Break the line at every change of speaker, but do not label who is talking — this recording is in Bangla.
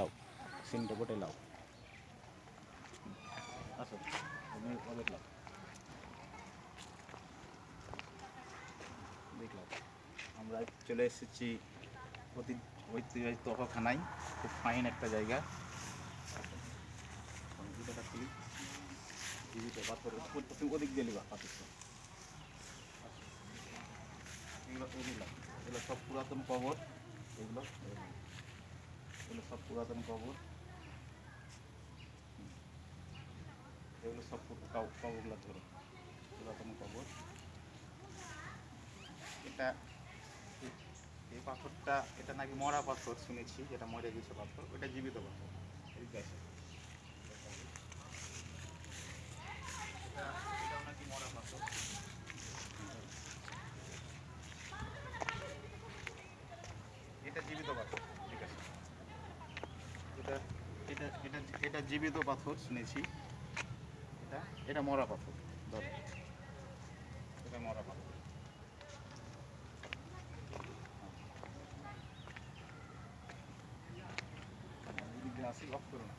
লাও সিনটা গোটে লাও আসো তুমি ওদের লাও। দেখলাম, আমরা চলে এসেছি অতি ঐতিহ্য তহখানায়, খুব ফাইন একটা জায়গা। কম্পিউটারটা খুলি। পাথর তুমি ওদিক দিয়ে লিবা পাথর এগুলো এগুলো এগুলো সব পুরাতন কবর, এগুলো পুরাতন কবর। এগুলো সব কবরগুলো ধরো, পুরাতন কবর। এটা এই পাথরটা, এটা নাকি মরা পাথর শুনেছি, যেটা মরে গেছে পাথর। ওটা জীবিত পাথর এটা এটাও নাকি মরা পাথর এটা জীবিত পাথর ঠিক আছে এটা এটা জীবিত পাথর শুনেছি। এটা এটা মরা পাথর। ধর। এটা মরা পাথর। আসি অফ করো না।